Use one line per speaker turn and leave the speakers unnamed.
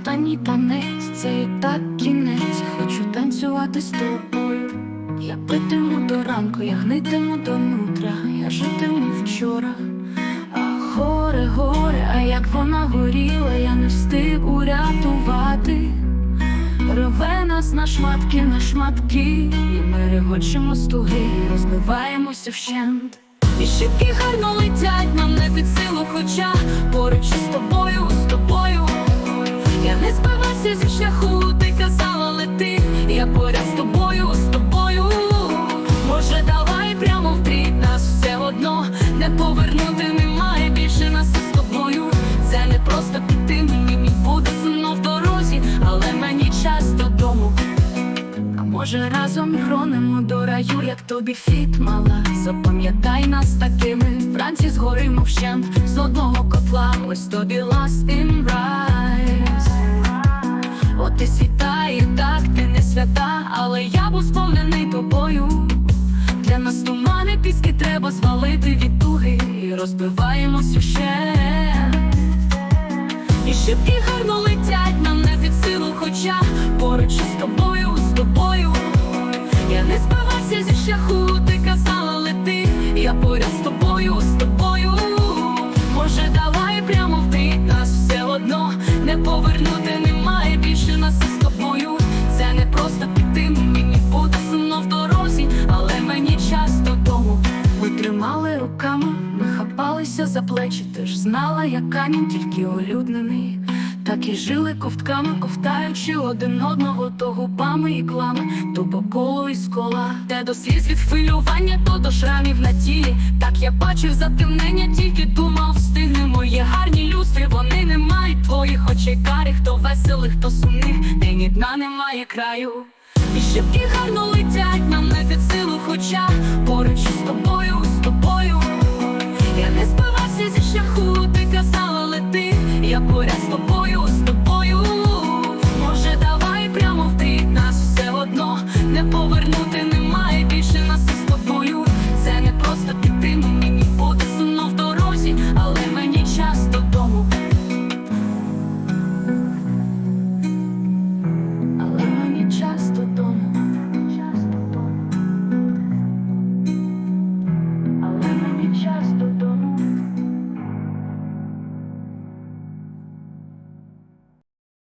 останній танець, це і так кінець. Хочу танцювати з тобою. Я питиму до ранку, я гнитиму до нутра, я житиму вчора. А горе, горе, а як вона горіла, я не встиг урятувати. Рве нас на шматки, на шматки, і ми регочемо з туги, і розбиваємося вщент. І шибки гарно летять збивався зі шляху, ти казала лети, я поряд з тобою, з тобою. Може, давай прямо в тріп нас все одно не повернути немає більше нас з тобою. Це не просто піти, мені буде сумно в дорозі, але мені час додому. А може разом гронемо до раю, як тобі фіт мала. Запам'ятай нас такими, вранці згоримо вщент з одного котла, ось тобі last in rise. Я тобою. Для нас тумани піски треба звалити від туги і розбиваємося ще. І шибки гарно летять нам не під силу, хоча поруч із тобою, з тобою. Я не збивався зі шляху, ти казала лети, я поряд з тобою, з тобою. Може, давай прямо в нас все одно не повернути немає більше нас хапалися за плечі, ти ж знала, я камінь тільки олюднений. Так і жили ковтками, ковтаючи один одного, то губами і клами, то по колу і скола. Де до сліз від хвилювання, то до шрамів на тілі. Так я бачив затемнення, тільки думав, встигнемо. Є гарні люстри, вони не мають твоїх очей карих, хто веселих, хто сумних, де ні дна немає краю. І шибки гарно летять нам не під силу, хоча тобою. Я